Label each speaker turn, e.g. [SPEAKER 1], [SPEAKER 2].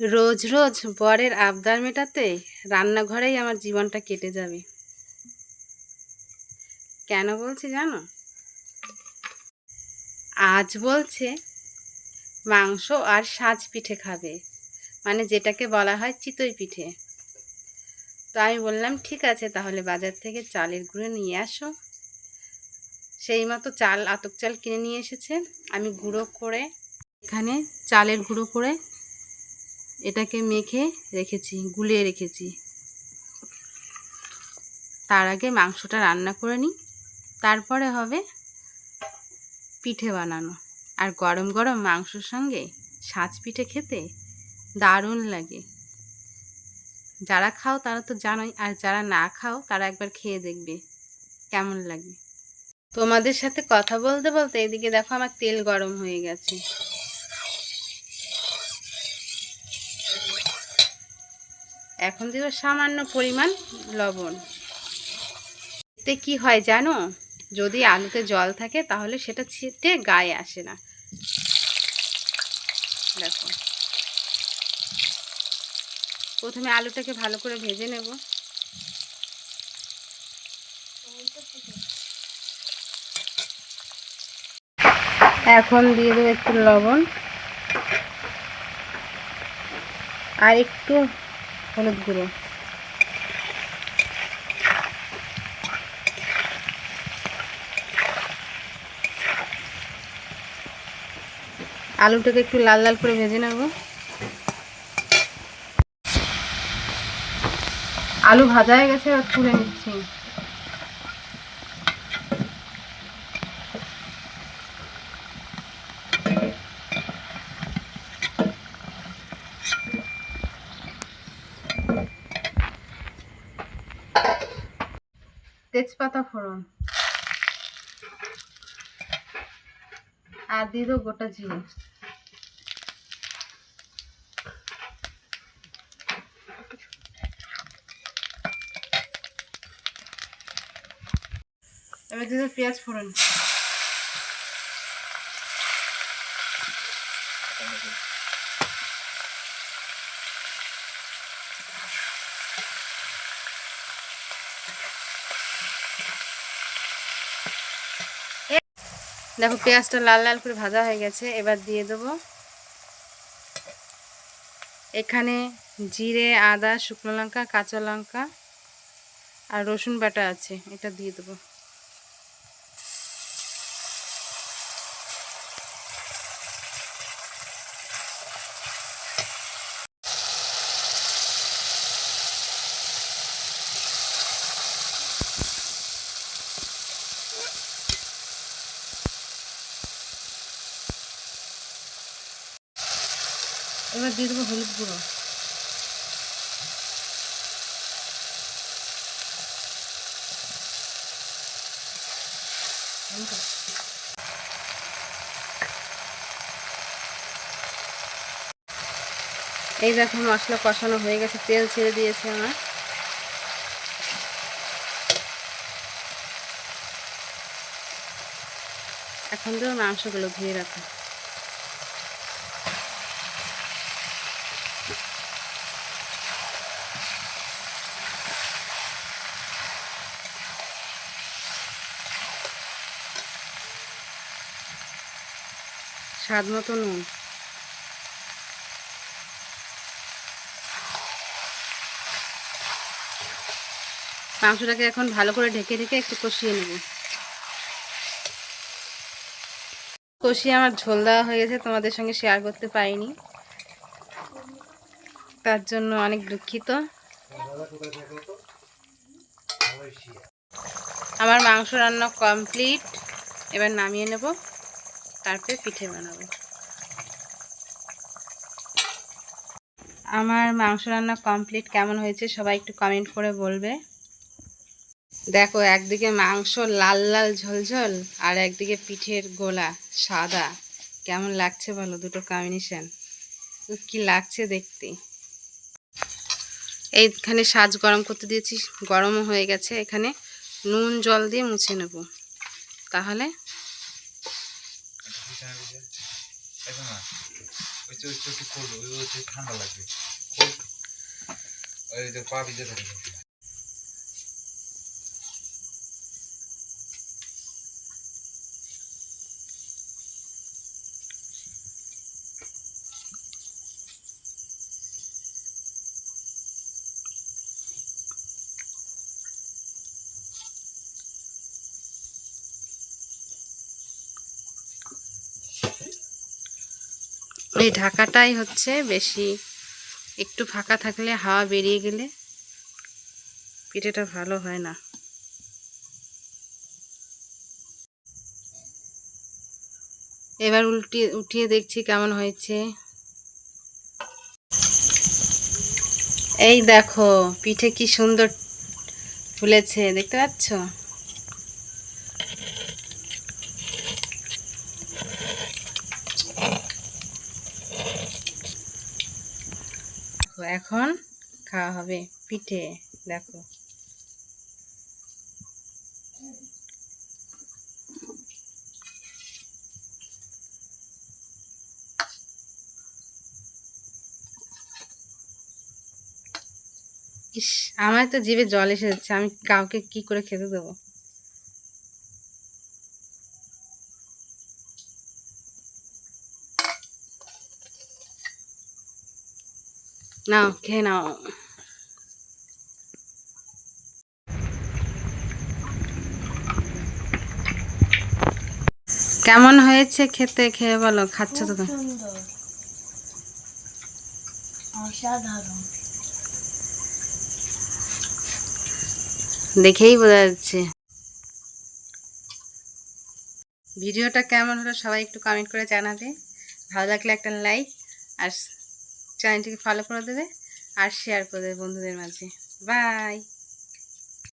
[SPEAKER 1] রোজ রোজ বরের আবদার মেটাতে রান্নাঘরেই আমার জীবনটা কেটে যাবে। কেন বলছি জানো? আজ বলছে, মাংস আর সাজ পিঠে খাবে মানে যেটাকে বলা হয় চিতই পিঠে। তো আমি বললাম, ঠিক আছে, তাহলে বাজার থেকে চালের গুঁড়ো নিয়ে আসো। সেই মতো চাল আতক চাল কিনে নিয়ে এসেছে। আমি গুঁড়ো করে, এখানে চালের গুঁড়ো করে এটাকে মেখে রেখেছি গুলিয়ে রেখেছি। তার আগে মাংসটা রান্না করে নিই। তারপরে হবে পিঠে বানানো। আর গরম গরম মাংসর সঙ্গে সাজ পিঠে খেতে দারুণ লাগে। যারা খাও তারা তো জানোই, আর যারা না খাও তারা একবার খেয়ে দেখবে, কেমন লাগে। তোমাদের সাথে কথা বলতে বলতে এদিকে দেখো আমার তেল গরম হয়ে গেছে। এখন দেবো সামান্য পরিমাণ লবণ। এতে কি হয় জানো? যদি আলুতে জল থাকে তাহলে সেটা ছিটে গায়ে আসে না। দেখো। প্রথমে আলুটাকে ভালো করে ভেজে নেব। এখন দিয়ে দেবো একটু লবণ। আর একটু হলুদ গুঁড়ো। আলুটাকে একটু লাল লাল করে ভেজে নেব। আলু ভাজা হয়ে গেছে আর তুলে নিচ্ছি। তেজপাতা ফোড়ন। আর দিয়ে দেবো গোটা জিরে। এবার দিয়ে দেবো পেঁয়াজ ফোড়ন। দেখো, পেঁয়াজটা লাল লাল করে ভাজা হয়ে গেছে, এবার দিয়ে দেবো। এখানে জিরে, আদা, শুকনো লঙ্কা, কাঁচা লঙ্কা আর রসুন বাটা আছে, এটা দিয়ে দেবো। এবার দিয়ে দেবো হলুদ গুঁড়ো। এই দেখো মশলা কষানো হয়ে গেছে, তেল ছেড়ে দিয়েছে আমার। এখন তো মাংসগুলো ধুয়ে রাখা। স্বাদ মতো নুন। মাংসটাকে এখন ভালো করে ঢেকে ঢেকে একটু কষিয়ে নেব। কষিয়ে আমার ঝোল দেওয়া হয়ে গেছে, তোমাদের সঙ্গে শেয়ার করতে পারিনি। তার জন্য অনেক দুঃখিত। আমার মাংস রান্না কমপ্লিট এবার নামিয়ে নেব। তারপরে পিঠে বানাবো। আমার মাংস রান্না কমপ্লিট কেমন হয়েছে সবাই একটু কমেন্ট করে বলবে। দেখো, একদিকে মাংস লাল লাল ঝোলঝোল আর একদিকে পিঠের গোলা সাদা। কেমন লাগছে বলো দুটো কম্বিনেশন কি লাগছে দেখতে। এইখানে সাজ গরম করতে দিয়েছি, গরমও হয়ে গেছে। এখানে নুন, জল দিয়ে মুছে নেব। তাহলে
[SPEAKER 2] দেখো না, ওই চোখ একটু খোল, ওই ঠান্ডা লাগবে। খোল। ওই যে পা ভিজে থাকে।
[SPEAKER 1] এই ঢাকাটাই হচ্ছে বেশি একটু ফাঁকা থাকলে হাওয়া বেরিয়ে গেলে পিঠেটা ভালো হয় না। এবার উল্টিয়ে উঠিয়ে দেখছি কেমন হয়েছে। এই দেখো, পিঠে কি সুন্দর ফুলেছে, দেখতে পাচ্ছ? দেখো, এখন খাওয়া হবে পিঠে দেখো। ইস আমার তো জিভে জল এসে যাচ্ছে আমি কাউকে কি করে খেতে দেবো? নাও খেয়ে নাও কেমন হয়েছে খেতে? খেয়ে বলো খাচ্ছ তো দেখেই বোঝা যাচ্ছে। ভিডিওটা কেমন হলো সবাই একটু কমেন্ট করে জানাবে। ভালো লাগলে একটা লাইক আর চ্যানেলটিকে ফলো করে দেবে আর শেয়ার করে দেবে বন্ধুদের মাঝে। বাই